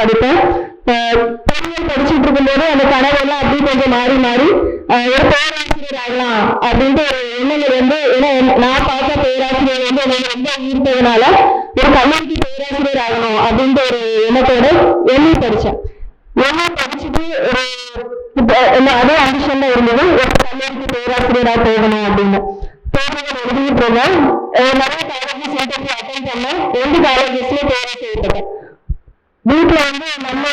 படிப்பேன் பொறியியல் படிச்சுட்டு இருக்கும்போது அந்த கனவெல்லாம் அப்படியே கொஞ்சம் மாறி மாறி ஒரு பேராசிரியர் ஆகலாம் அப்படின்ட்டு ஒரு எண்ணங்கள் வந்து ஏன்னா நான் பார்த்த பேராசிரியர் வந்து எனக்கு ரொம்ப ஈர்த்ததுனால ஒரு கல்லூரிக்கு பேராசிரியர் ஆகணும் அப்படின்ட்டு ஒரு எண்ணத்தோட எண்ணி படிச்சேன் எண்ணி படிச்சுட்டு ஒரு அதே அம்பிஷன்ல இருந்தது. ஒரு கல்லூரிக்கு பேராசிரியராக போகணும் அப்படின்னு. தேர்வுகள் எழுதிட்டு இருந்தேன் நிறைய காலேஜஸ் இன்டர்வியூ அட்டன் பண்ணேன். ரெண்டு காலேஜஸ்ல வந்து நம்ம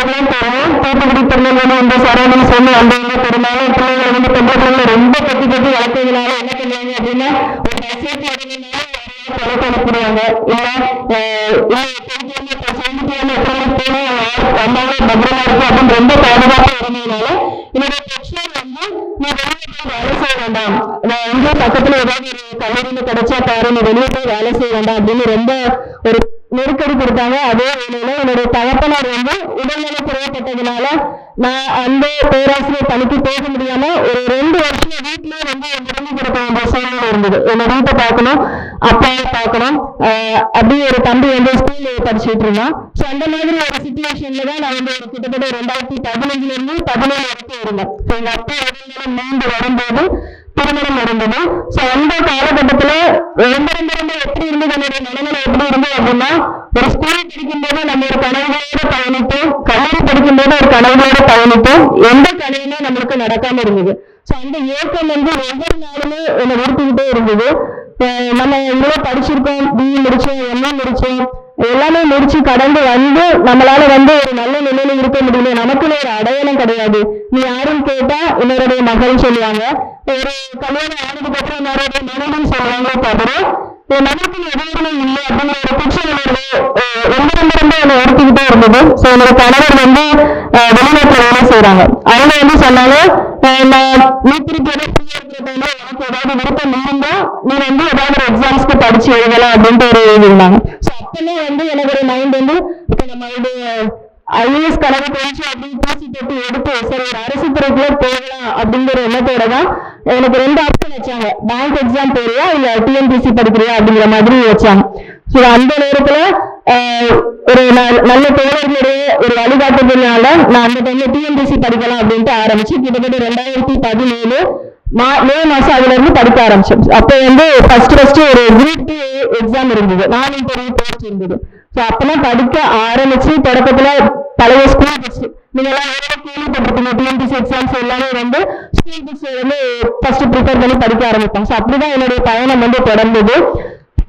வந்து தரோம் தூத்துக்குடி திருநெல்வேலி இந்த சரௌண்டிங் சொல்லி வந்தவங்க பெரும்பாலும் பிள்ளைங்களை வந்து பொம்பளை பிள்ளைங்களை ரொம்ப கட்டி கட்டி வளர்த்ததுனால என்ன பண்ணுவாங்க அப்படின்னா ஒரு பஸ்ஸுக்கு வரணும்னாலும் பழக்க அனுப்பிடுவாங்க இல்ல பத்திரமா இருக்கும் அப்படின்னு ரொம்ப பாதுகாப்பா இருந்ததுனால என்னுடைய பெற்றோர் வந்து நீ வெளியே போய் வேலை செய்ய வேண்டாம். நான் எங்கேயோ பக்கத்துல ஏதாவது ஒரு கிடைச்சா பாரு. நீ வெளியே போய் வேலை செய்ய வேண்டாம். அப்படின்னு ரொம்ப ஒரு நெருக்கடி கொடுத்தாங்க. அதே வேலையில என்னுடைய தகப்பனார் வந்து உடல்நிலை குறையப்பட்டதுனால நான் அந்த பேராசிரியர் பணிக்கு போக முடியாம ஒரு ரெண்டு வருஷம் வீட்டிலே வந்து முடங்கி கிடக்க வேண்டிய சூழ்நிலை இருந்தது. என்னை வீட்டை பார்க்கணும் அப்பாவை பார்க்கணும் அப்படி அப்படியே ஒரு தம்பி வந்து ஸ்கூல்ல படிச்சுட்டு இருந்தான். ஸோ அந்த மாதிரி ஒரு சுச்சுவேஷன்ல தான் நான் வந்து ஒரு கிட்டத்தட்ட ரெண்டாயிரத்தி பதினஞ்சுல இருந்து பதினேழு வரைக்கும் இருந்தேன். ஸோ எங்க அப்பா உடல்நலம் மீண்டு வரும்போது திருமணம் நடந்தது. ஸோ அந்த காலகட்டத்துல ரொம்ப ரொம்ப ரொம்ப எப்படி இருந்தது என்னுடைய மனநிலை எப்படி இருந்தது அப்படின்னா ஒரு ஸ்கூல் படிக்கும்போது நம்ம ஒரு கனவுகளோட பயணிப்போம் கல்லூரி படிக்கும்போது ஒரு கனவுகளோட பயணிப்போம் எந்த கனவுமே நம்மளுக்கு நடக்காம இருந்தது. ஸோ அந்த ஏக்கம் வந்து ஒவ்வொரு நாளுமே என்னை உறுத்திக்கிட்டே இருந்தது. நம்ம இவ்வளவு படிச்சிருக்கோம் பிஇ முடிச்சோம் எம்ஏ முடிச்சோம். எல்லாமே முடிச்சு கடந்து வந்து நம்மளால வந்து ஒரு நல்ல நிலையில இருக்க முடியல. நமக்குன்னு ஒரு அடையாளம் கிடையாது. நீ யாருன்னு கேட்டா இன்னொருடைய மகள் சொல்லுவாங்க. ஒரு கல்யாணம் ஆனதுக்கு அப்புறம் இன்னொருடைய மனைவின்னு சொல்லுவாங்க தவிர நமக்கு எதுவுமே இல்லை அப்படிங்கிற ஒரு குற்ற உணர்வு அஹ் ரொம்ப ரொம்ப ரொம்ப என்னை உறுத்திக்கிட்டே இருந்தது. ஸோ என்னோட கணவர் வந்து அஹ் வெளிநாட்டுல வேலை செய்யறாங்க அவங்க வந்து சொன்னாங்க அஹ் நான் நீ திருப்பி ஏதோ ஏதாவது விருப்பம் இருந்தா நீ வந்து ஏதாவது ஒரு எக்ஸாம்ஸ்க்கு படிச்சு எழுதலாம் அப்படின்ட்டு ஒரு இது இருந்தாங்க. ஸோ அப்பவே வந்து எனக்கு ஒரு மைண்ட் வந்து இப்போ நம்ம இது ஐஏஎஸ் கனவு போயிடுச்சு அப்படின்னு தூசி எடுத்து சரி ஒரு அரசு துறைக்குள்ள போகலாம் அப்படிங்கிற எண்ணத்தோட தான் எனக்கு ரெண்டு ஆப்ஷன் வச்சாங்க. பேங்க் எக்ஸாம் போறியா இல்ல டிஎன்பிசி படிக்கிறியா அப்படிங்கிற மாதிரி வச்சாங்க. ஸோ அந்த நேரத்துல ஒரு ந- நல்ல தோழர்களுடைய ஒரு வழிகாட்டுதல்னால நான் அந்த டைம்ல டிஎன்பிசி படிக்கலாம் அப்படின்ட்டு ஆரம்பிச்சு கிட்டத்தட்ட ரெண்டாயிரத்தி பதினேழு மா மே மாசம் அதுல இருந்து படிக்க ஆரம்பிச்சோம் அப்போ வந்து ஃபர்ஸ்ட் ஃபர்ஸ்ட் ஒரு குரூப் டூ எக்ஸாம் இருந்தது. நான் இன்டர்வியூ போஸ்ட் இருந்தது. ஸோ அப்பெல்லாம் படிக்க ஆரம்பிச்சு தொடக்கத்துல பழைய ஸ்கூல் ஃபஸ்ட்டு நீங்க எல்லாம் ஏற்கனவே டிஎன்பிசி எக்ஸாம்ஸ் எல்லாமே வந்து ஸ்கூல் புக்ஸ் வந்து ஃபர்ஸ்ட் ப்ரிப்பேர் பண்ணி படிக்க ஆரம்பிப்பேன் ஸோ அப்படிதான் என்னுடைய பயணம் வந்து தொடர்ந்தது.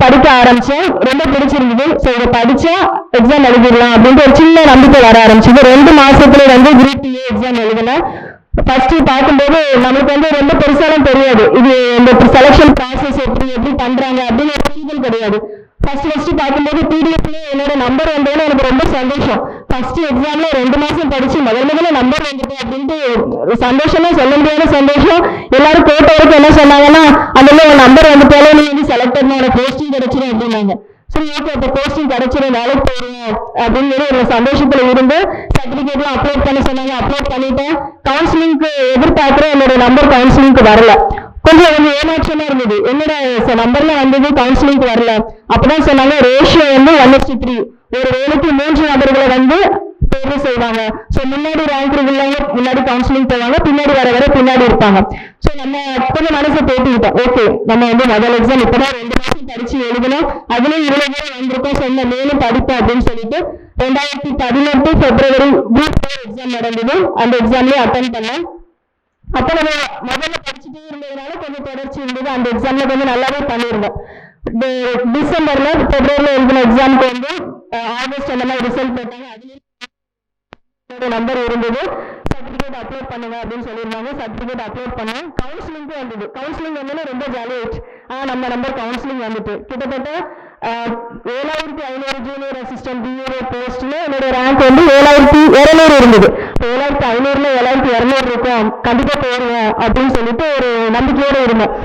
படிக்க ஆரம்பிச்சேன். ரொம்ப பிடிச்சிருந்தது. ஸோ இதை படிச்சா எக்ஸாம் எழுதிடலாம் அப்படின்ட்டு ஒரு சின்ன நம்பிக்கை வர ஆரம்பிச்சது. ரெண்டு மாசத்துல வந்து குரூப் டூ எக்ஸாம் எழுதினேன் ஃபர்ஸ்ட் பார்க்கும்போது நமக்கு வந்து ரொம்ப பெருசாலாம் தெரியாது. இது இந்த செலெக்ஷன் ப்ராசஸ் எப்படி எப்படி பண்றாங்க அப்படின்னு ஒரு புரிதல் கிடையாது. ஃபர்ஸ்ட் ஃபர்ஸ்ட் பார்க்கும்போது பிடிஎஃப்ல என்னோட நம்பர் வந்ததுன்னு எனக்கு ரொம்ப சந்தோஷம். ஃபர்ஸ்ட் எக்ஸாம்ல ரெண்டு மாசம் படிச்சு முதல் முதல்ல நம்பர் வந்துட்டு அப்படின்ட்டு ஒரு சந்தோஷமா சொல்ல முடியாத சந்தோஷம். எல்லாரும் போட்ட வரைக்கும் என்ன சொன்னாங்கன்னா அந்த உங்க நம்பர் வந்துட்டாலே நீ வந்து செலக்ட் உனக்கு போஸ்டிங் கிடைச்சிடும் அப்படின்னாங்க. சரி ஓகே இப்போ போஸ்டிங் கிடைச்சிடும் வேலைக்கு போயிடும் அப்படின்னு சொல்லி ஒரு சந்தோஷத்துல இருந்து சர்டிபிகேட்லாம் அப்லோட் பண்ண சொன்னாங்க. அப்லோட் பண்ணிட்டேன். கவுன்சிலிங்க்கு எதிர்பார்க்குறேன் என்னோட நம்பர் கவுன்சிலிங்க்கு வரல. கொஞ்சம் கொஞ்சம் ஏமாற்றமா இருந்தது. என்னோட நம்பர்ல வந்தது கவுன்சிலிங்க்கு வரல. அப்பதான் சொன்னாங்க ரேஷியோ வந்து ஒன் த்ரீ ஒரு வேலைக்கு மூன்று நபர்களை வந்து தேர்வு செய்வாங்க. ஸோ முன்னாடி ரேங்க் உள்ளவங்க முன்னாடி கவுன்சிலிங் போவாங்க பின்னாடி வர வர பின்னாடி இருப்பாங்க. ஸோ நம்ம கொஞ்சம் மனசை போட்டுக்கிட்டோம் ஓகே நம்ம வந்து முதல் எக்ஸாம் இப்பதான் ரெண்டு மாசம் படிச்சு எழுதணும். அதுலயும் இவ்வளவு பேர் வந்திருக்கோம். சொன்ன மேலும் படிப்போம் அப்படின்னு சொல்லிட்டு ரெண்டாயிரத்தி பதினெட்டு பிப்ரவரி குரூப் எக்ஸாம் நடந்தது. அந்த எக்ஸாம்லயே அட்டன் பண்ணேன் அப்போ நம்ம முதல்ல படிச்சுட்டே இருந்ததுனால கொஞ்சம் தொடர்ச்சி இருந்தது. அந்த எக்ஸாம்ல கொஞ்சம் நல்லாவே பண்ணியிருந்தேன் டிசம்பர்ல பிப்ரவரில எழுதின எக்ஸாமுக்கு வந்து ஆகஸ்ட் அந்த மாதிரி ரிசல்ட் போட்டாங்க அதுலேயும் நம்பர் இருந்தது. சர்டிஃபிகேட் அப்லோட் பண்ணுங்க அப்படின்னு சொல்லியிருந்தாங்க. சர்டிஃபிகேட் அப்லோட் பண்ணேன். கவுன்சிலிங்க்கும் வந்தது. கவுன்சிலிங் வந்தோன்னா ரொம்ப ஜாலியாயிடுச்சு ஆ நம்ம நம்பர் கவுன்சிலிங் வந்துட்டு. கிட்டத்தட்ட ஏழாயிரத்தி ஐநூறு ஜூனியர் அசிஸ்டன்ட் பிஏஓ போஸ்ட்ல என்னோட ரேங்க் வந்து ஏழாயிரத்தி இருநூறு இருந்தது. ஏழாயிரத்தி ஐநூறுல ஏழாயிரத்தி இரநூறு இருக்கும். கண்டிப்பா போயிருவோம் அப்படின்னு சொல்லிட்டு ஒரு நம்பிக்கையோட இருந்தோம்.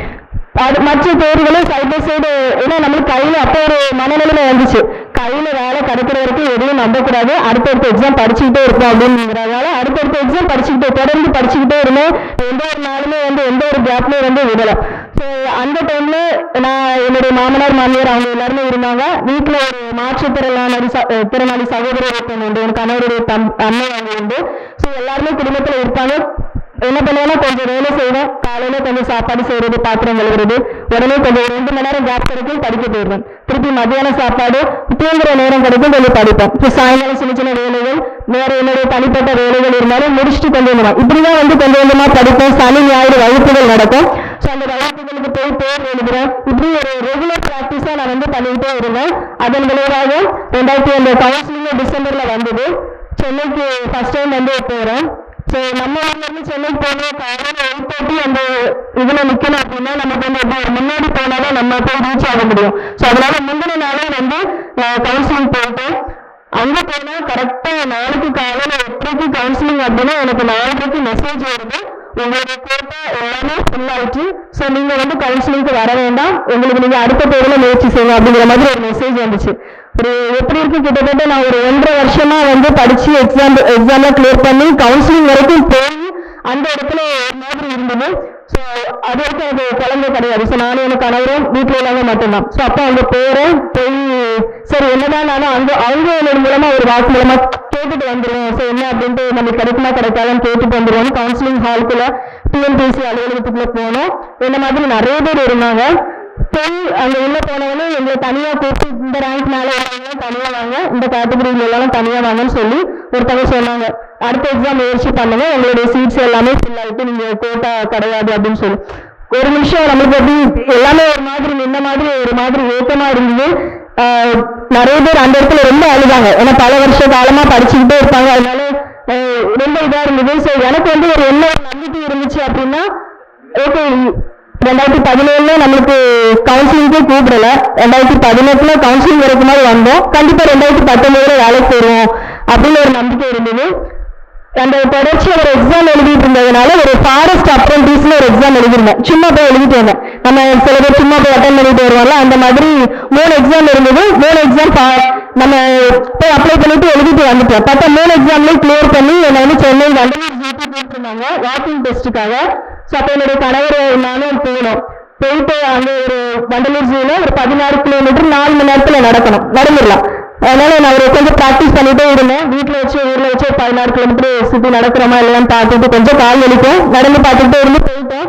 அது மற்ற தேர்வுகளும் சைட் பை சைடு ஏன்னா நம்மளுக்கு கையில் அப்போ ஒரு மனநிலைமை வந்துச்சு. கையில் வேலை கிடைக்கிற வரைக்கும் எதையும் நம்பக்கூடாது. அடுத்தடுத்த எக்ஸாம் படிச்சுக்கிட்டே இருப்போம் அப்படிங்கிறதால அடுத்தடுத்த எக்ஸாம் படிச்சுக்கிட்டே தொடர்ந்து படிச்சுக்கிட்டே இருந்தேன் எந்த ஒரு நாளுமே வந்து எந்த ஒரு கேப்லயும் வந்து விடல. ஸோ அந்த டைமில் நான் என்னுடைய மாமனார் மாமியார் அவங்க எல்லாருமே இருந்தாங்க. வீட்டில் ஒரு மாற்றுத்திறனாளி திறனாளி சகோதரர் ஒருத்தன் உண்டு. எனக்கு கணவருடைய தம் அண்ணன் அவங்க உண்டு. ஸோ எல்லாருமே குடும்பத்தில் இருப்பாங்க. என்ன பண்ணுவேன்னா கொஞ்சம் வேலை செய்வேன். காலையில கொஞ்சம் சாப்பாடு செய்யறது பாத்திரம் கழுவுறது. உடனே கொஞ்சம் ரெண்டு மணி நேரம் கேப் கிடைக்கும் படிக்க போயிடுவேன். திருப்பி மதியான சாப்பாடு தூங்குற நேரம் கிடைக்கும் கொஞ்சம் படிப்பேன். இப்போ சாயங்காலம் சின்ன சின்ன வேலைகள் வேற என்னுடைய தனிப்பட்ட வேலைகள் இருந்தாலும் முடிச்சுட்டு கொஞ்சம் கொஞ்சமா. இப்படிதான் வந்து கொஞ்சம் கொஞ்சமா படிப்பேன். சனி ஞாயிறு வகுப்புகள் நடக்கும். ஸோ அந்த வகுப்புகளுக்கு போய் பேர் எழுதுறேன். இப்படி ஒரு ரெகுலர் ப்ராக்டிஸா நான் வந்து பண்ணிக்கிட்டே இருந்தேன். அதன் விளைவாக ரெண்டாயிரத்தி அந்த கவுன்சிலிங் டிசம்பர்ல வந்தது. சென்னைக்கு ஃபர்ஸ்ட் டைம் வந்து போறேன். ஸோ நம்ம ஊர்ல சென்னைக்கு போகணும் காலையில் எயிட் தேர்ட்டி அந்த இதில் நிற்கணும் அப்படின்னா நமக்கு வந்து எப்படி முன்னாடி முன்னாடி தான் நம்ம போய் ரீச் ஆக முடியும். ஸோ அதனால முந்தின நாளே வந்து கவுன்சிலிங் போயிட்டேன் அங்கே போனால் கரெக்டாக நாளைக்கு காலையில் எட்டரைக்கு கவுன்சிலிங் அப்படின்னா எனக்கு நாளைக்கு மெசேஜ் வருது. உங்களுடைய கோட்டா எல்லாமே ஃபுல் ஆயிடுச்சு ஸோ நீங்கள் வந்து கவுன்சிலிங்க்கு வர வேண்டாம். உங்களுக்கு நீங்கள் அடுத்த பேரில் முயற்சி செய்யுங்க அப்படிங்கிற மாதிரி ஒரு மெசேஜ் வந்துச்சு. ஒரு எப்படி இருக்கு கிட்டத்தட்ட நான் ஒரு ஒன்றரை வருஷமா வந்து படிச்சு எக்ஸாம் எக்ஸாம்ல கிளியர் பண்ணி கவுன்சிலிங் வரைக்கும் போய் அந்த இடத்துல ஒரு மாதிரி இருந்தது. ஸோ அது வரைக்கும் எனக்கு குழந்தை கிடையாது. ஸோ நானும் எனக்கு கணவரும் வீட்டில் எல்லாமே மட்டும்தான். ஸோ அப்போ அங்கே போகிறேன் போய் சரி என்னதான் நானும் அங்கே அவங்க என்னோட மூலமா ஒரு வாக்கு மூலமா கேட்டுட்டு வந்துடுவோம் ஸோ என்ன அப்படின்ட்டு நமக்கு கிடைக்குமா கிடைக்காதான்னு கேட்டுட்டு வந்துடுவோம் கவுன்சிலிங் ஹாலுக்குள்ள டிஎன்பிசி அலுவலகத்துக்குள்ள போனோம். இந்த மாதிரி நிறைய பேர் இருந்தாங்க. போய் அந்த உள்ள போனவனே எங்களை தனியா கூப்பிட்டு இந்த ரேங்க் மேல வரவங்க தனியா வாங்க இந்த கேட்டகரியில எல்லாம் தனியா வாங்கன்னு சொல்லி ஒருத்தவங்க சொன்னாங்க. அடுத்த எக்ஸாம் முயற்சி பண்ணுங்க உங்களுடைய சீட்ஸ் எல்லாமே ஃபில் ஆயிட்டு நீங்க கோட்டா கிடையாது அப்படின்னு சொல்லி. ஒரு நிமிஷம் நம்மளுக்கு எப்படி எல்லாமே ஒரு மாதிரி நின்ன மாதிரி ஒரு மாதிரி ஏக்கமா இருந்தது. நிறைய பேர் அந்த இடத்துல ரொம்ப அழுதாங்க. ஏன்னா பல வருஷ காலமா படிச்சுக்கிட்டே இருப்பாங்க. அதனால ரொம்ப இதா இருந்தது. ஸோ எனக்கு வந்து ஒரு என்ன ஒரு நம்பிக்கை இருந்துச்சு அப்படின்னா ஓகே ரெண்டாயிரத்தி பதினேழுல நம்மளுக்கு கவுன்சிலிங்கே கூப்பிடல. ரெண்டாயிரத்தி பதினெட்டுல கவுன்சிலிங் வரைக்கும் மாதிரி வந்தோம். கண்டிப்பா ரெண்டாயிரத்தி பத்தொன்பதுல வேலைக்கு போயிடுவோம் அப்படின்னு ஒரு நம்பிக்கை இருந்தது. அந்த தொடர்ச்சி ஒரு எக்ஸாம் எழுதிட்டு இருந்ததுனால ஒரு ஃபாரஸ்ட் அப்ரண்டிஸ்னு ஒரு எக்ஸாம் எழுதிருந்தேன் சும்மா போய் எழுதிட்டு வந்தேன். நம்ம சில பேர் சும்மா போய் அட்டன் பண்ணிட்டு வருவோம்ல அந்த மாதிரி மூணு எக்ஸாம் இருந்தது. மூணு எக்ஸாம் நம்ம போய் அப்ளை பண்ணிட்டு எழுதிட்டு வந்துட்டோம். பார்த்தா மூணு எக்ஸாம்லயும் கிளியர் பண்ணி என்னை வந்து சென்னை வண்டலூர் ஜிபி போட்டிருந்தாங்க. வாக்கிங் டெஸ்ட்டுக்காக அப்போ என்னுடைய கணவர் நானும் போகணும் போயிட்டு அங்கே ஒரு வண்டலூர் ஜூல ஒரு பதினாறு கிலோமீட்டர் நாலு மணி நேரத்தில் நடக்கணும். நடந்துடலாம். அதனால நான் ஒரு கொஞ்சம் ப்ராக்டிஸ் பண்ணிட்டே இருந்தேன். வீட்டில் வச்சு ஊரில் வச்சு ஒரு பதினாறு கிலோமீட்டர் சுற்றி நடக்கிறோமா இல்லையான்னு பார்த்துட்டு கொஞ்சம் கால் வலிக்கும். நடந்து பார்த்துட்டு இருந்து போயிட்டோம்.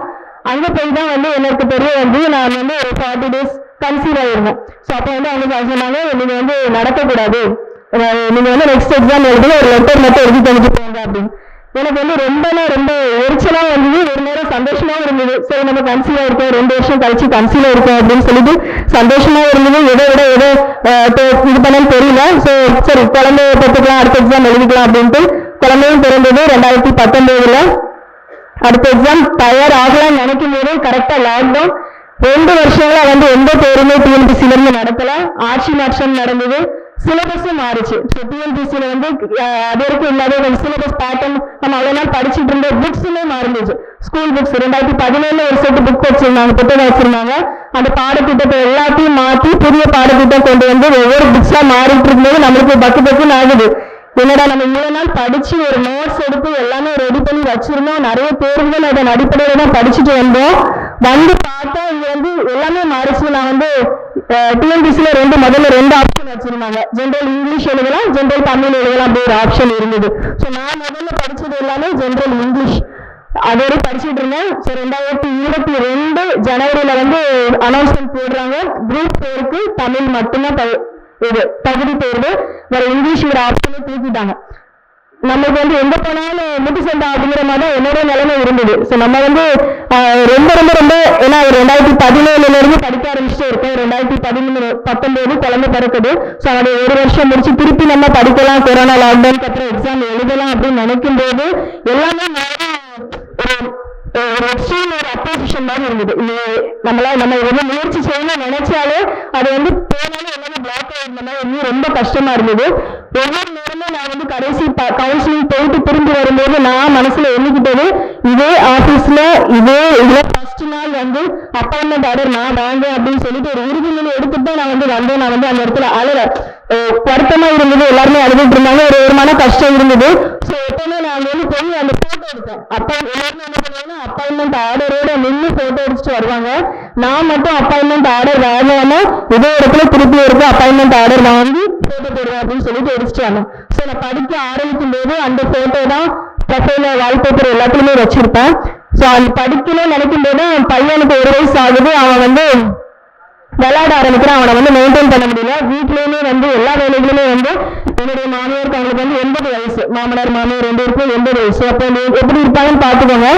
அங்கே போய் தான் வந்து எனக்கு தெரிய வந்து நான் வந்து ஒரு ஃபார்ட்டி டேஸ் கன்சீவ் ஆகிருந்தேன் ஸோ அப்போ வந்து அவங்க சொன்னாங்க நீங்கள் வந்து நடக்கக்கூடாது. நீங்கள் வந்து நெக்ஸ்ட் எக்ஸாம் எழுதி ஒரு லெட்டர் மட்டும் எழுதி தந்துட்டு போங்க அப்படின்னு. எனக்கு வந்து ரொம்பலாம் ரொம்ப எரிச்சலாக இருந்தது. ஒரு நேரம் சந்தோஷமாவும் இருந்தது. சரி நம்ம கன்சீலாக இருக்கோம். ரெண்டு வருஷம் கழிச்சு கன்சீலாக இருக்கோம் அப்படின்னு சொல்லிட்டு சந்தோஷமா இருந்தது. எதை விட எதோ இது பண்ணன்னு தெரியல. ஸோ சரி குழந்தைய பெற்றுக்கலாம் அடுத்த எக்ஸாம் எழுதிக்கலாம் அப்படின்ட்டு குழந்தையும் பிறந்தது ரெண்டாயிரத்தி பத்தொன்பதுல. அடுத்த எக்ஸாம் தயார் ஆகலாம்னு நினைக்கும் போது கரெக்டாக லாக்டவுன் ரெண்டு வருஷங்களா வந்து எந்த பேருமே டிஎன்பிசிலிருந்து நடத்தல ஆட்சி மாற்றம் நடந்தது. சிலபஸும் மாறுச்சு. டிஎன்பிசில வந்து அது வரைக்கும் இல்லாத ஒரு சிலபஸ் பேட்டர்ன் நம்ம அவ்வளோ நாள் படிச்சுட்டு இருந்த புக்ஸுமே மாறிடுச்சு ஸ்கூல் புக்ஸ் ரெண்டாயிரத்தி பதினேழுல ஒரு செட்டு புக் வச்சிருந்தாங்க புத்தகம் வச்சிருந்தாங்க. அந்த பாடத்திட்டத்தை எல்லாத்தையும் மாற்றி புதிய பாடத்திட்டம் கொண்டு வந்து ஒவ்வொரு புக்ஸாக மாறிட்டு இருக்கும்போது நம்மளுக்கு பக்கு பக்குன்னு ஆகுது. என்னடா நம்ம இவ்வளோ நாள் படித்து ஒரு நோட்ஸ் எடுத்து எல்லாமே ரெடி பண்ணி வச்சிருந்தோம். நிறைய தேர்வுகள் அதன் அடிப்படையில் தான் படிச்சுட்டு வந்தோம். வந்து பார்த்தா இங்கே வந்து எல்லாமே மாறிச்சு. நான் வந்து டிஎன்பிசியில் ரெண்டு முதல்ல ரெண்டு ஆப்ஷன் வச்சுருந்தாங்க. ஜென்ரல் இங்கிலீஷ் எழுதலாம் ஜென்ரல் தமிழ் எழுதலாம் அப்படி ஒரு ஆப்ஷன் இருந்தது. ஸோ நான் முதல்ல படித்தது எல்லாமே ஜென்ரல் இங்கிலீஷ் அது படிச்சுட்டு இருந்தேன். ஸோ ரெண்டாயிரத்தி இருபத்தி ரெண்டு ஜனவரியில் வந்து அனௌன்ஸ்மெண்ட் போடுறாங்க. குரூப் ஃபோருக்கு தமிழ் மட்டும்தான் இது தகுதி தேர்வு. வேற இங்கிலீஷ்ங்கிற ஆப்ஷனே தூக்கிட்டாங்க. நம்மளுக்கு வந்து எங்க போனாலும் முட்டு சண்டை அப்படிங்கிற மாதிரி தான் என்னோட நிலைமை இருந்தது. ஸோ நம்ம வந்து ரொம்ப ரொம்ப ரொம்ப ஏன்னா ஒரு ரெண்டாயிரத்தி பதினேழுல இருந்து படிக்க ஆரம்பிச்சுட்டு இருக்கோம் ரெண்டாயிரத்தி பதிமூணு பத்தொன்பது குழந்தை பிறக்குது. ஸோ அதை ஒரு வருஷம் முடிச்சு திருப்பி நம்ம படிக்கலாம். கொரோனா லாக்டவுனுக்கு அப்புறம் எக்ஸாம் எழுதலாம் அப்படின்னு நினைக்கும் போது எல்லாமே நிறையா ஒரு எக்ஸ்ட்ரீம் ஒரு அப்போசிஷன் மாதிரி இருந்தது. இது நம்ம வந்து முயற்சி செய்யணும்னு நினைச்சாலே அது வந்து போனாலும் எல்லாமே பிளாக் ஆயிருந்த மாதிரி இன்னும் ரொம்ப கஷ்டமா இருந்தது. ஒவ்வொரு நேரமும் நான் வந்து கடைசி கவுன்சிலிங் போயிட்டு திரும்பி வரும்போது நான் மனசுல எண்ணிக்கிட்டது இதே ஆபீஸ்ல இதே இதுல ஃபர்ஸ்ட் நாள் வந்து அப்பாயின்மெண்ட் ஆர்டர் நான் வாங்க அப்படின்னு சொல்லிட்டு ஒரு உறுதிமொழி எடுத்துட்டு தான் நான் வந்து வந்தேன். நான் வந்து அந்த இடத்துல அழுற வருத்தமா இருந்தது. எல்லாருமே அழுதுட்டு இருந்தாங்க. ஒரு ஒரு மன கஷ்டம் இருந்தது. ஸோ எப்பவுமே நான் வந்து போய் அந்த போட்டோ எடுத்தேன் அப்பா எல்லாருமே என்ன பண்ணுவாங்கன்னா அப்பாயின்மெண்ட் ஆர்டரோட நின்று போட்டோ எடுத்துட்டு வருவாங்க. நான் மட்டும் அப்பாயின்மெண்ட் ஆர்டர் வாங்காம இதே இடத்துல திருப்பி இருக்கு அப்பாயின்மெண்ட் ஆர்டர் வாங்கி போட்டோ போடுவேன் அப்படின்னு சொல்லிட்டு எடுத்துட்டு வந்தேன் ஸோ நான் படிக்க ஆரம்பிக்கும் போது அந்த போட்டோ தான் ப்ரொஃபைல வால்பேப்பர் எல்லாத்துலயுமே வச்சிருப்பேன். ஸோ அது படிக்கணும்னு நினைக்கும் போது பையனுக்கு ஒரு வயசு ஆகுது. அவன் வந்து விளையாட ஆரம்பிக்கிறான். அவனை வந்து மெயின்டைன் பண்ண முடியல. வீட்லேயுமே வந்து எல்லா வேலைகளுமே வந்து என்னுடைய மாமியாருக்கு அவங்களுக்கு வந்து எண்பது வயசு. மாமனார் மாமியார் ரெண்டு பேருக்கும் எண்பது வயசு. அப்போ எப்படி இருப்பாங்கன்னு பார்த்துக்கோங்க.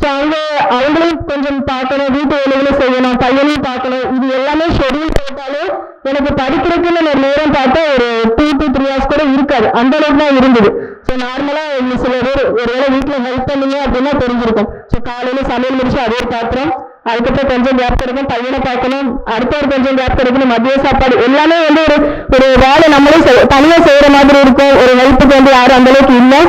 ஸோ அவங்க அவங்களையும் கொஞ்சம் பார்க்கணும். வீட்டு வேலைகளும் செய்யணும். பையனையும் பார்க்கணும். இது எல்லாமே ஷெடியூல் போட்டாலும் எனக்கு படிக்கிறதுக்குன்னு ஒரு நேரம் பார்த்தா ஒரு டூ டு த்ரீ ஹவர்ஸ் கூட இருக்காது. அந்த அளவுக்கு தான் இருந்தது. ஸோ நார்மலாக இந்த சில பேர் ஒருவேளை வீட்டில் ஹெல்ப் பண்ணீங்க அப்படின்னா தெரிஞ்சிருக்கும். ஸோ காலையில் சமையல் முடிச்சு அதே பாத்திரம் அதுக்கப்புறம் கொஞ்சம் கேப் கிடைக்கும் பையனை பார்க்கணும் அடுத்த ஒரு கொஞ்சம் கேப் கிடைக்கணும் மதிய சாப்பாடு எல்லாமே வந்து ஒரு ஒரு வேலை நம்மளே செய்- செய்கிற மாதிரி இருக்கும். ஒரு ஹெல்ப்புக்கு வந்து யாரும் அந்த அளவுக்கு இல்லை.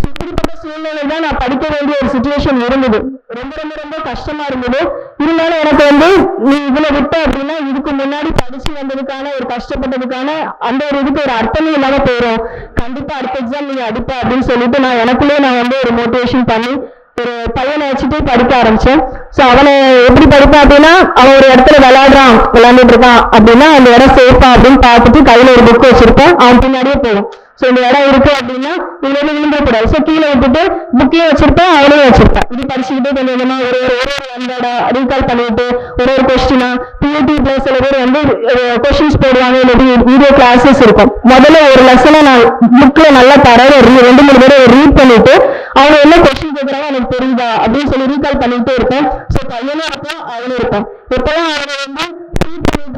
இப்படிப்பட்ட சூழ்நிலை தான் நான் படிக்க வேண்டிய ஒரு சுச்சுவேஷன் இருந்தது. ரொம்ப ரொம்ப ரொம்ப கஷ்டமா இருந்தது. இருந்தாலும் எனக்கு வந்து நீ இதுல விட்ட அப்படின்னா இதுக்கு முன்னாடி படிச்சு வந்ததுக்கான ஒரு கஷ்டப்பட்டதுக்கான அந்த ஒரு இதுக்கு ஒரு அர்த்தமே இல்லாம போயிடும் கண்டிப்பா அடுத்த எக்ஸாம் நீ அடிப்ப அப்படின்னு சொல்லிட்டு நான் எனக்குள்ளே நான் வந்து ஒரு மோட்டிவேஷன் பண்ணி ஒரு பையனை வச்சுட்டு படிக்க ஆரம்பிச்சேன். ஸோ அவனை எப்படி படிப்பான் அப்படின்னா அவன் ஒரு இடத்துல விளையாடுறான் விளையாண்டுட்டு இருக்கான் அப்படின்னா அந்த இடம் சேஃபா அப்படின்னு பார்த்துட்டு கையில ஒரு புக் வச்சிருப்பேன். அவன் பின்னாடியே போகும். ஸோ இந்த இடம் இருக்கு அப்படின்னா இதுல இருந்து விழுந்துடக்கூடாது ஸோ கீழே விட்டுட்டு புக்கையும் வச்சிருப்பேன் அவனையும் வச்சிருப்பேன். இப்படி படிச்சுக்கிட்டே கொஞ்சம் கொஞ்சமா ஒரு ஒரு ஒரு ஒரு அந்தோட ரீகால் பண்ணிட்டு ஒரு ஒரு கொஸ்டினா பியூடி பிளஸ் சில பேர் வந்து கொஸ்டின்ஸ் போடுவாங்க இல்லாட்டி வீடியோ கிளாஸஸ் இருக்கும். முதல்ல ஒரு லெசனை நான் புக்ல நல்லா தரேன் ரெண்டு மூணு பேரை ரீட் பண்ணிட்டு அவங்க என்ன கொஸ்டின் கேட்குறாங்க எனக்கு தெரியுதா அப்படின்னு சொல்லி ரீகால் பண்ணிட்டே இருப்பேன். ஸோ பையனும் இருப்பான் அவனும் இருப்பேன். எப்பெல்லாம் அவங்க வந்து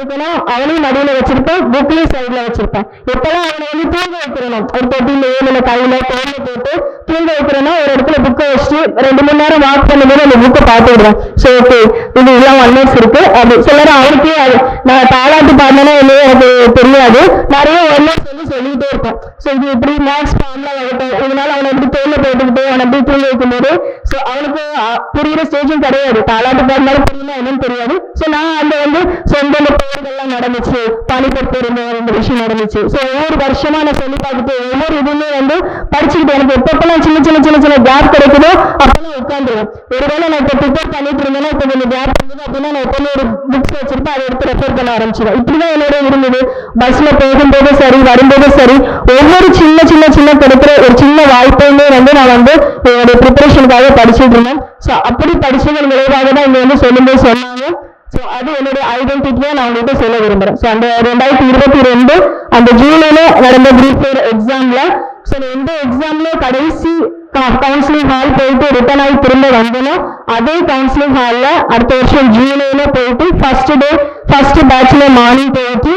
read அவனையும் நடுவில் வச்சிருப்பேன். புக்லையும் சைடில் வச்சிருப்பேன். எப்பெல்லாம் அவனை வந்து தூங்க வைக்கிறேனோ ஒரு தொட்டிலையோ இல்லை கையில் தோல்ல போட்டு தூங்க வைக்கிறேனோ ஒரு இடத்துல புக்கை வச்சுட்டு ரெண்டு மணி நேரம் வாக் பண்ணும்போது அந்த புக்கை பார்த்து விடுவேன். ஸோ ஓகே இது இதெல்லாம் ஒன் மந்த்ஸ் இருக்கு. அது சில நேரம் அவனுக்கே அது நான் தாளாட்டு பாடினேன்னா இல்லையோ எனக்கு தெரியாது. நிறைய ஒன் சொல்லி சொல்லிக்கிட்டே இருப்பேன். ஸோ இது இப்படி மேக்ஸ் ஃபார்ம்ல வளர்த்தேன் இதனால அவனை எப்படி தோல்ல போட்டுக்கிட்டு அவனை எப்படி தூங்க வைக்கும்போது ஸோ அவனுக்கு புரியுற ஸ்டேஜும் கிடையாது. தாளாட்டு பாடினாலும் புரியுமா என்னன்னு தெரியாது. ஸோ நான் அந்த வந்து சொந்த போர்கள்லாம் நடந்துச்சு பானிபட் போருந்த இந்த விஷயம் நடந்துச்சு. ஸோ ஒவ்வொரு வருஷமா நான் சொல்லி பார்த்துட்டு ஒவ்வொரு இதுவுமே வந்து படிச்சுக்கிட்டு எனக்கு எப்பப்பெல்லாம் சின்ன சின்ன சின்ன சின்ன கேப் கிடைக்குதோ அப்பெல்லாம் உட்காந்துருவேன். ஒருவேளை நான் இப்போ ப்ரிப்பேர் பண்ணிட்டு இருந்தேன்னா இப்போ கொஞ்சம் கேப் இருந்தது அப்படின்னா நான் எப்பவுமே ஒரு புக்ஸ் வச்சிருப்பேன் அதை எடுத்து ரெஃபர் பண்ண ஆரம்பிச்சிடும் இப்படிதான் என்னோட இருந்தது. பஸ்ல போகும்போதும் சரி வரும்போதும் சரி ஒவ்வொரு சின்ன சின்ன சின்ன கிடைக்கிற ஒரு சின்ன வாய்ப்பையுமே வந்து நான் வந்து என்னோட ப்ரிப்பரேஷனுக்காக படிச்சுட்டு இருந்தேன். ஸோ அப்படி படிச்சதன் விளைவாக தான் இங்கே வந்து சொல்லும்போது சொன்னாங்க. ஸோ அது என்னுடைய ஐடென்டிட்டியாக நான் உங்கள்கிட்ட சொல்ல விரும்புகிறேன் ஸோ அந்த ரெண்டாயிரத்தி இருபத்தி ரெண்டு அந்த ஜூலையில் நடந்த குரூப் ஃபோர் எக்ஸாமில் ஸோ எந்த எக்ஸாமில் கடைசி கவுன்சிலிங் ஹால் போயிட்டு ரிட்டர்ன் ஆகி திரும்ப வந்தனோ அதே கவுன்சிலிங் ஹாலில் அடுத்த வருஷம் ஜூலையில் போயிட்டு ஃபர்ஸ்ட் டே ஃபர்ஸ்ட் பேட்ச்ல மார்னிங் போயிட்டு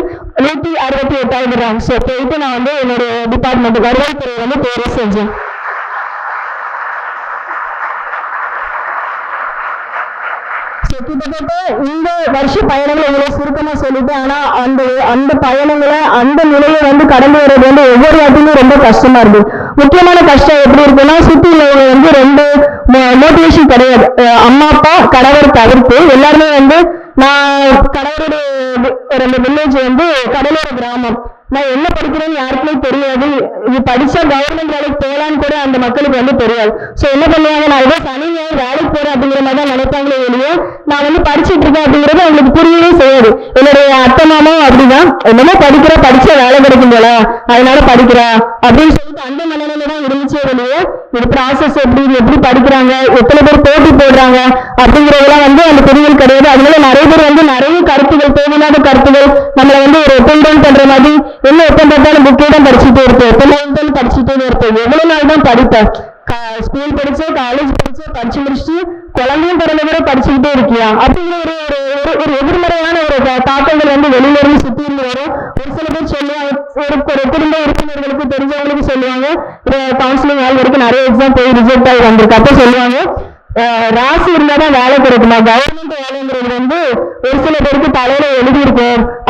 நூற்றி அறுபத்தி எட்டாவது ரேங்க் ஸோ போயிட்டு நான் வந்து என்னுடைய டிபார்ட்மெண்ட் வருவாய்த்துறை வந்து தேர்வு செஞ்சேன். கிட்டத்தட்ட இந்த வருஷ பயணங்களை இவ்வளவு சுருக்கமா சொல்லிட்டு ஆனா அந்த அந்த பயணங்களை அந்த நிலையை வந்து கடந்து வர்றது வந்து ஒவ்வொரு வாட்டியுமே ரொம்ப கஷ்டமா இருக்கு. முக்கியமான கஷ்டம் எப்படி இருக்குன்னா சுத்தி உள்ளவங்க வந்து ரொம்ப மோட்டிவேஷன் கிடையாது. அம்மா அப்பா கணவர் தவிர்த்து எல்லாருமே வந்து நான் கடவுளுடைய ரெண்டு ஒரு வில்லேஜ் வந்து கடலோர கிராமம். நான் என்ன படிக்கிறேன்னு யாருக்குமே தெரியாது. இது படிச்சா கவர்மெண்ட் வேலைக்கு போகலான்னு கூட அந்த மக்களுக்கு வந்து தெரியாது. ஸோ என்ன பண்ணுவாங்க? நான் ஏதோ சனி ஞாயிறு வேலைக்கு போறேன் அப்படிங்கிற மாதிரி தான் நினைப்பாங்களே வெளியே நான் வந்து படிச்சுட்டு இருக்கேன் அப்படிங்கிறது அவங்களுக்கு புரியவே செய்யாது. என்னுடைய அத்தை மாமா அப்படிதான். என்னமோ படிக்கிற படிச்ச வேலை கிடைக்கும் போல. அதனால படிக்கிறா அப்படின்னு சொல்லிட்டு அந்த மனநிலை தான் இருந்துச்சே வெளியே இது ப்ராசஸ் எப்படி இது எப்படி படிக்கிறாங்க எத்தனை பேர் போட்டி போடுறாங்க அப்படிங்கிறதெல்லாம் வந்து அந்த புரிதல் கிடையாது. அதனால நிறைய பேர் வந்து நிறைய கருத்துகள் தேவையில்லாத கருத்துகள் நம்மளை வந்து ஒரு ஒப்பந்தம் பண்ற மாதிரி என்ன எப்போ பார்த்தாலும் புக்கே தான் படிச்சுட்டே இருப்பேன். எத்தனை டவுன் படிச்சுட்டே இருப்பேன். எவ்வளோ நாள் தான் படிப்பேன்? ஸ்கூல் படிச்சு காலேஜ் படிச்சு படிச்சு முடிச்சுட்டு குழந்தையும் பிறந்த கூட படிச்சுக்கிட்டே இருக்கியா? அப்படிங்கிற ஒரு ஒரு ஒரு- எதிர்மறையான ஒரு தாக்கங்கள் வந்து வெளியில இருந்து சுத்தி இருந்து வரும். ஒரு சில பேர் சொல்லுவாங்க ஒரு ஒரு குடும்ப உறுப்பினர்களுக்கு தெரிஞ்சவங்களுக்கு சொல்லுவாங்க கவுன்சிலிங் ஆள் வரைக்கும் நிறைய எக்ஸாம் போய் ரிஜெக்ட் ஆகி வந்திருக்கு. அப்போ சொல்லுவாங்க ராசி இருந்தாதான் வேலை கிடைக்குமா? கவர்மெண்ட் வேலைங்கிறது வந்து ஒரு சில பேருக்கு தலையில எழுதி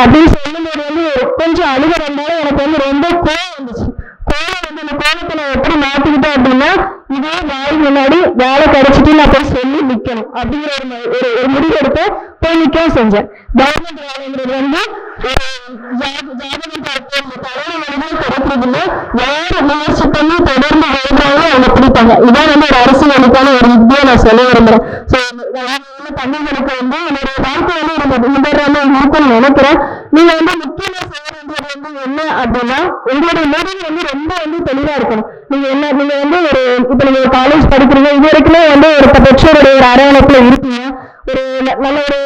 அப்படின்னு சொல்லும்போது வந்து கொஞ்சம் அழுக வந்தாலும் எனக்கு வந்து ரொம்ப கோவம் வந்துச்சு. கோவம் வந்து அந்த கோவத்தை எப்படி மாத்திக்கிட்டேன் அப்படின்னா இதே வாய் முன்னாடி வேலை கிடைச்சிட்டு நான் போய் சொல்லி நிக்கணும் அப்படிங்கிற ஒரு ஒரு முடிவு எடுத்து போய் நிக்கவும் செஞ்சேன். கவர்மெண்ட் வேலைங்கிறது வந்து ஒரு ஜாத- ஜாதகம் பார்த்து தலைவலிகள் கிடைக்கிறதுல யார் முயற்சி பண்ணி தொடர்ந்து எழுதுறாங்களோ அவங்க பிடிப்பாங்க. இதான் வந்து ஒரு அரசியலுக்கான ஒரு யுக்தியை நான் சொல்ல விரும்புறேன். ஸோ பள்ளிகளுக்கு வந்து என்னோட வாழ்க்கை வந்து ஒரு முன்னேறாம இருக்கும்னு நினைக்கிறேன். நீங்க வந்து முக்கியமா செய்ய வேண்டியது வந்து என்ன அப்படின்னா உங்களுடைய முடிவு வந்து ரொம்ப வந்து தெளிவா இருக்கணும். நீங்க என்ன நீங்க வந்து ஒரு இப்ப நீங்க காலேஜ் படிக்கிறீங்க இது வரைக்குமே வந்து ஒரு பெற்றோருடைய ஒரு அரவணைப்புல இருக்கீங்க ஒரு நல்ல ஒரு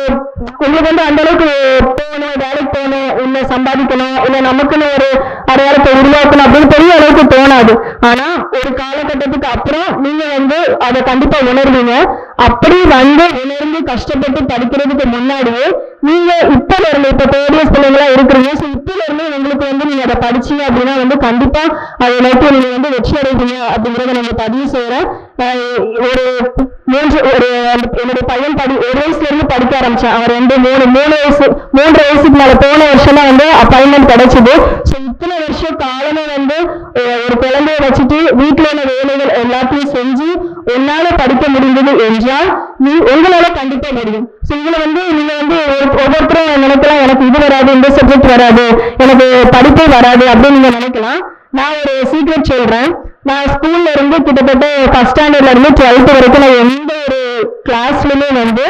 உங்களுக்கு வந்து அந்த அளவுக்கு போகணும் வேலைக்கு போகணும் இல்லை சம்பாதிக்கணும் இல்லை நமக்குன்னு ஒரு அடையாளத்தை உருவாக்கணும் அப்படின்னு பெரிய அளவுக்கு தோணாது. ஆனா ஒரு காலகட்டத்துக்கு அப்புறம் நீங்க வந்து அதை கண்டிப்பா உணர்வீங்க. அப்படி வந்து உணர்ந்து கஷ்டப்பட்டு படிக்கிறதுக்கு முன்னாடியே நீங்க இப்பல இருந்து இப்ப தேர்ட் பிள்ளைங்களா இருக்கிறீங்க. ஸோ இப்பல இருந்து உங்களுக்கு வந்து நீங்க அதை படிச்சீங்க அப்படின்னா வந்து கண்டிப்பா அதை நோக்கி நீங்க வந்து வெற்றி அடைவீங்க அப்படிங்கறத நம்ம பதிவு செய்யறேன் ஒரு மூன்று ஒரு என்னுடைய பையன் படி ஒரு வயசுல இருந்து படிக்க ஆரம்பிச்சேன். அவர் ரெண்டு மூணு மூணு வயசு மூன்று வயசுக்கு மேல போன வருஷம் தான் வந்து அப்பாயின்மெண்ட் கிடைச்சது. ஸோ இத்தனை வருஷம் காலமே வந்து ஒரு குழந்தைய வச்சுட்டு வீட்டுல உள்ள வேலைகள் எல்லாத்தையும் செஞ்சு என்னால படிக்க முடிந்தது என்றால் நீ உங்களால கண்டிப்பா முடியும். ஸோ இதுல வந்து நீங்க வந்து ஒரு- ஒவ்வொருத்தரும் நினைக்கலாம் எனக்கு இது வராது இந்த சப்ஜெக்ட் வராது எனக்கு படிப்பே வராது அப்படின்னு நீங்க நினைக்கலாம். நான் ஒரு சீக்ரெட் சொல்றேன். நான் ஸ்கூல்ல இருந்து கிட்டத்தட்ட ஃபர்ஸ்ட் ஸ்டாண்டர்ட்ல இருந்து டுவெல்த் வரைக்கும் நான் எந்த ஒரு கிளாஸ்லயுமே வந்து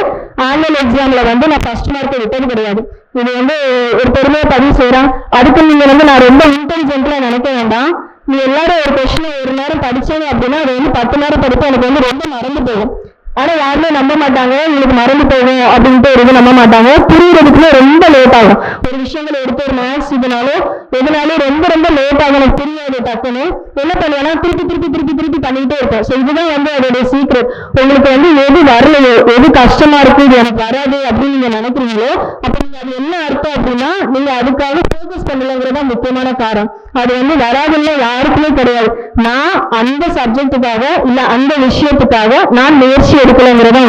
ஆனுவல் எக்ஸாம்ல வந்து நான் ஃபர்ஸ்ட் மார்க் விட்டது கிடையாது. இது வந்து ஒரு பெருமையை பதிவு செய்றேன். அதுக்கு நீங்க வந்து நான் ரொம்ப இன்டெலிஜென்ட்ல நினைக்க வேண்டாம். நீ எல்லாரும் ஒரு கொஸ்டின் ஒரு நேரம் படிச்சேங்க அப்படின்னா அது வந்து பத்து நேரம் படிப்பேன் எனக்கு வந்து ரொம்ப மறந்து போகும். ஆனா யாருமே நம்ப மாட்டாங்க. உங்களுக்கு மறந்து போகும் அப்படின்ட்டு ஒரு இது நம்ப மாட்டாங்க. புரியுறதுக்குமே ரொம்ப லேட் ஆகும். ஒரு விஷயங்கள் எடுத்து ஒரு மேக்ஸ் இதனாலும் எதுனாலும் ரொம்ப ரொம்ப லேட் ஆகும். எனக்கு புரியாது டக்குன்னு. என்ன பண்ணுவேன்னா திருப்பி திருப்பி திருப்பி திருப்பி பண்ணிட்டே இருப்பேன். ஸோ இதுதான் வந்து அதோடைய சீக்ரெட் உங்களுக்கு வந்து எது வரலையோ எது கஷ்டமா இருக்கு இது எனக்கு வராது அப்படின்னு நீங்க நினைக்கிறீங்களோ அப்ப நீங்க அது என்ன அர்த்தம் அப்படின்னா நீங்க அதுக்காக ஃபோக்கஸ் பண்ணலங்கிறதா முக்கியமான காரணம். அது வந்து வராதுன்னு யாருக்குமே கிடையாது. நான் அந்த சப்ஜெக்ட்டுக்காக இல்ல அந்த விஷயத்துக்காக நான் முயற்சி எடுக்கலைங்கிறதா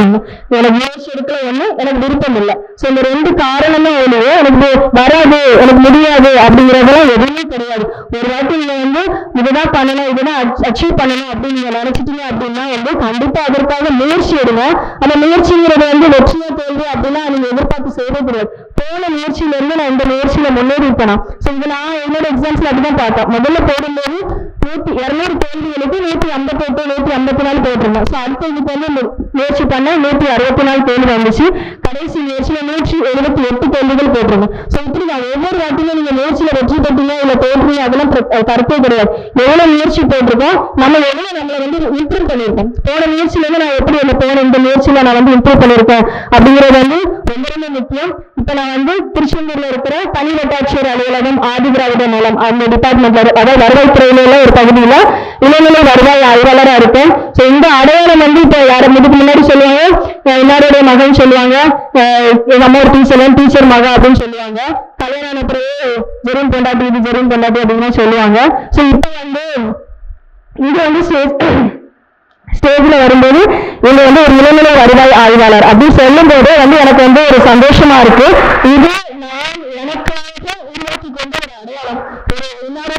எனக்கு முயற்சி எடுக்கல ஒண்ணு எனக்கு விருப்பம் இல்லை. ஸோ இந்த ரெண்டு காரணமே ஒழிய எனக்கு வராது எனக்கு முடியாது அப்படிங்கறதெல்லாம் எதுவுமே கிடையாது. ஒரு வாட்டி நீங்க வந்து இதுதான் பண்ணணும் இதுதான் அச்சீவ் பண்ணணும் அப்படின்னு நீங்க நினைச்சிட்டீங்க அப்படின்னா வந்து கண்டிப்பா அதற்காக முயற்சி எடுங்க. அந்த முயற்சிங்கிறது வந்து வெற்றியா தோல்வி அப்படின்னா நீங்க எதிர்பார்த்து செய்யவே கிடையாது போன முயற்சியிலேருந்து நான் இந்த முயற்சியில் முன்னேறி இருப்பேனா ஸோ இது நான் என்னோட எக்ஸாம்ஸில் அப்படிதான் பார்த்தேன். முதல்ல போடும்போது நூற்றி இருநூறு கேள்விகளுக்கு நூற்றி ஐம்பத்தெட்டு நூற்றி ஐம்பத்தி நாலு போட்டிருந்தேன். ஸோ அடுத்த இதுக்கு வந்து முயற்சி பண்ண நூற்றி அறுபத்தி நாலு கேள்வி வந்துச்சு. கடைசி முயற்சியில் நூற்றி எழுபத்தி எட்டு கேள்விகள் போட்டிருந்தேன். ஸோ இப்படி நான் ஒவ்வொரு வாட்டியும் நீங்கள் முயற்சியில் வெற்றி பெற்றீங்க இல்லை தோற்றுங்க அதெல்லாம் கருத்தே கிடையாது. எவ்வளோ முயற்சி போட்டிருக்கோம் நம்ம எவ்வளோ நம்மளை வந்து இம்ப்ரூவ் பண்ணியிருக்கோம். போன முயற்சியிலேருந்து நான் எப்படி என்ன போன இந்த முயற்சியில் நான் வந்து இம்ப்ரூவ் பண்ணியிருக்கேன் அப்படிங்கிறது வந்து ரொம்ப ரொம்ப முக்கியம். இப்போ நான் வந்து திருச்செந்தூர்ல இருக்கிற தனி வட்டாட்சியர் அலுவலகம் ஆதிதிராவிட நலம் அந்த டிபார்ட்மெண்ட்ல அதாவது வருவாய்த்துறையில உள்ள ஒரு பகுதியில இளநிலை வருவாய் ஆய்வாளராக இருக்கேன். ஸோ இந்த அடையாளம் வந்து இப்போ யாரும் இதுக்கு முன்னாடி சொல்லுவாங்க. அஹ் மகன் சொல்லுவாங்க. அஹ் எங்க அம்மா ஒரு டீச்சர் டீச்சர் மகன் அப்படின்னு சொல்லுவாங்க. கல்யாணம் ஆன வெறும் பொண்டாட்டி இது வெறும் பொண்டாட்டி அப்படின்னு சொல்லுவாங்க. ஸோ இப்போ வந்து இது வந்து ஸ்டேஜில் வரும்போது இவங்க வந்து ஒரு இளநிலை வருவாய் ஆய்வாளர் அப்படின்னு சொல்லும் போது வந்து எனக்கு வந்து சந்தோஷமா இருக்கு. இது நான் எனக்காக உருவாக்கி கொண்ட ஒரு அடையாளம். ஒரு இன்னொரு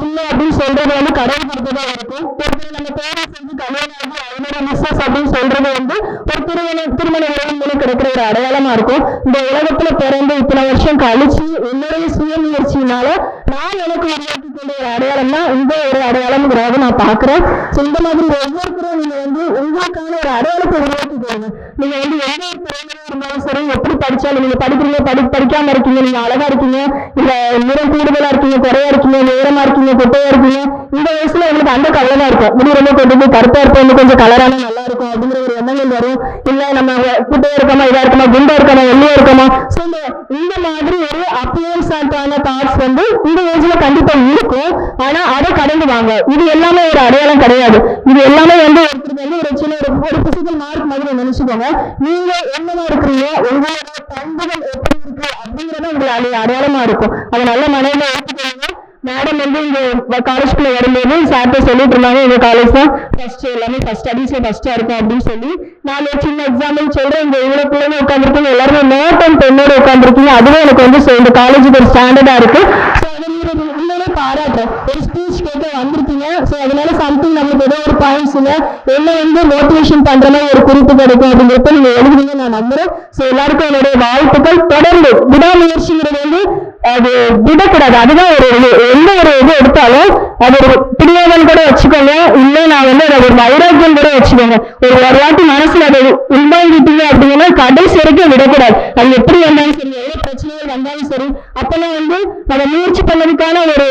புள்ள அப்படின்னு சொல்றது வந்து கடவுள் கொடுத்ததா இருக்கும். ஒருத்தர் நம்ம பேரை செஞ்சு கல்யாணம் ஆகி அவனோட மிஸ்ஸஸ் அப்படின்னு சொல்றது வந்து ஒரு திருமண திருமண உலகம் மூலம் கிடைக்கிற ஒரு அடையாளமா இருக்கும். இந்த உலகத்துல பிறந்து இத்தனை வருஷம் கழிச்சு என்னுடைய சுய முயற்சியினால நான் எனக்கு உருவாக்கி கொண்ட ஒரு அடையாளம் தான் இந்த ஒரு அடையாளம்ங்கிறத நான் பாக்குறேன் So, இந்த மாதிரி நீங்க அழகா கொண்டு போய் கருப்பா இருப்போம் இன்னும் கொஞ்சம் கலரான நல்லா இருக்கும் அப்படிங்கிற ஒரு எண்ணங்கள் வரும். இல்ல நம்ம குட்டையா இருக்கமா இதா இருக்கமா குண்டா இருக்கமா வெள்ளையா இருக்கமா. So, இந்த மாதிரி ஒரு அப்பியன்ஸ் ஆன தாட்ஸ் வந்து இந்த ஏஜ்ல கண்டிப்பா இருக்கும். ஆனா அதை கடந்து வாங்க. இது எல்லாமே ஒரு அடையாளம் கிடையாது. இது எல்லாமே வந்து ஒருத்தருக்கு வந்து ஒரு சின்ன ஒரு ஒரு பிசிக்கல் மார்க் மாதிரி நினைச்சுக்கோங்க. நீங்க என்னவா இருக்கிறீங்க? உங்களோட பண்புகள் எப்படி இருக்கு அப்படிங்கறத உங்களை அடையாளமா இருக்கும். அதை நல்ல மனதில் எடுத்துக்கோங்க மேடம் வந்து இங்க காலேஜ்குள்ள வரும்போது சார்ட்ட சொல்லிட்டு இருந்தாங்க. எங்க காலேஜ் தான் ஃபர்ஸ்ட் எல்லாமே ஃபர்ஸ்ட் ஸ்டடீஸ்ல ஃபர்ஸ்டா இருக்கும் அப்படின்னு சொல்லி. நான் ஒரு சின்ன எக்ஸாம்பிள் சொல்றேன். இங்க இவ்வளவு பிள்ளைங்க உட்காந்துருக்கீங்க எல்லாருமே நோட் அண்ட் பெண்ணோட உட்காந்துருக்கீங்க அதுவே எனக்கு வந்து இந்த காலேஜுக்கு ஒரு ஸ்டாண்டர்டா இருக்கு. ஸோ அதை நீங்க உண்மையிலே பாராட்டுறேன் ஒரு ஸ்பீச் கேட்க வந்திருக்கீங்க. ஸோ அதனால சம்திங் நம்மளுக்கு ஏதோ ஒரு பாயிண்ட்ஸ் இல்லை. என்ன வந்து மோட்டிவேஷன் பண்ற மாதிரி ஒரு குறிப்பு கிடைக்கும் அப்படிங்கிறப்ப நீங்க எழுதுவீங்க நான் நம்புறேன். ஸோ எல்லாருக்கும் என்னுடைய வாழ்த்துக்கள். தொடர்ந்து விடாமுயற்சிங்கிறது வந்து அது விடக்கூடாது. அதுதான் ஒரு இது. எந்த ஒரு இது எடுத்தாலும் அது ஒரு பிடிவாதம் கூட வச்சுக்கோங்க. இல்லை நான் வந்து அதை ஒரு வைராக்கியம் கூட வச்சுக்கோங்க. ஒரு ஒரு வாட்டி மனசுல அதை உள்வாங்கிட்டீங்க அப்படின்னா கடைசி வரைக்கும் விடக்கூடாது. அது எப்படி வந்தாலும் சரி எவ்வளவு பிரச்சனைகள் வந்தாலும் சரி அப்பெல்லாம் வந்து நம்ம முயற்சி பண்ணதுக்கான ஒரு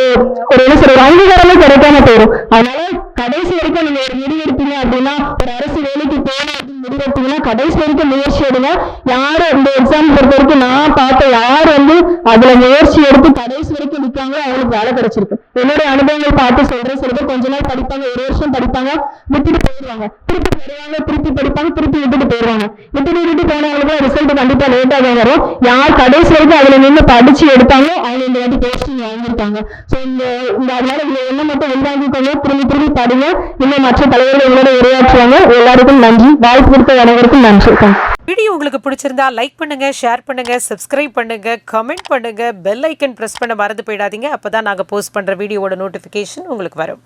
ஒரு என்ன சொல்ற அங்கீகாரமே கிடைக்காம போயிடும். அதனால கடைசி வரைக்கும் நீங்க ஒரு முடிவு எடுப்பீங்க அப்படின்னா ஒரு அரசு வேலைக்கு போகணும் அப்படின்னு முடிவு எடுத்தீங்கன்னா கடைசி வரைக்கும் முயற்சி எடுங்க. யாரும் இந்த எக்ஸாம் பொறுத்த வரைக்கும் நான் பார்த்த யார் வந்து அதுல முயற்சி எடுத்து கடைசி வரைக்கும் நிற்காங்களோ அவங்களுக்கு வேலை கிடைச்சிருக்கு. என்னுடைய அனுபவங்கள் பார்த்து சொல்றேன். சில பேர் கொஞ்ச நாள் படிப்பாங்க ஒரு வருஷம் படிப்பாங்க விட்டுட்டு போயிடுவாங்க. திருப்பி வருவாங்க திருப்பி படிப்பாங்க திருப்பி விட்டுட்டு போயிடுவாங்க விட்டுட்டு விட்டுட்டு போனவங்களுக்கு ரிசல்ட் கண்டிப்பா லேட்டாக தான் வரும். யார் கடைசி வரைக்கும் அதுல நின்று படிச்சு எடுத்தாங்களோ அவங்க இந்த வாட்டி போஸ்டிங் வாங்கியிருப்பாங்க ஸோ இந்த இந்த அதனால இதுல என்ன மட்டும் உள்வாங்கிக்கோங்க திரும்பி திரும்பி படிங்க. இன்னும் மற்ற தலைவர்கள் உங்களோட உரையாற்றுவாங்க. எல்லாருக்கும் நன்றி. வாய்ப்பு கொடுத்த அனைவருக்கும் நன்றி. வீடியோ உங்களுக்கு பிடிச்சிருந்தா லைக் பண்ணுங்க ஷேர் பண்ணுங்க சப்ஸ்கிரைப் பண்ணுங்க கமெண்ட் பண்ணுங்க பெல் ஐக்கன் பிரஸ் பண்ண மறந்து போயிடாதீங்க. அப்பதான் நாங்க போஸ்ட் பண்ற வீடியோவோட நோட்டிபிகேஷன் உங்களுக்கு வரும்.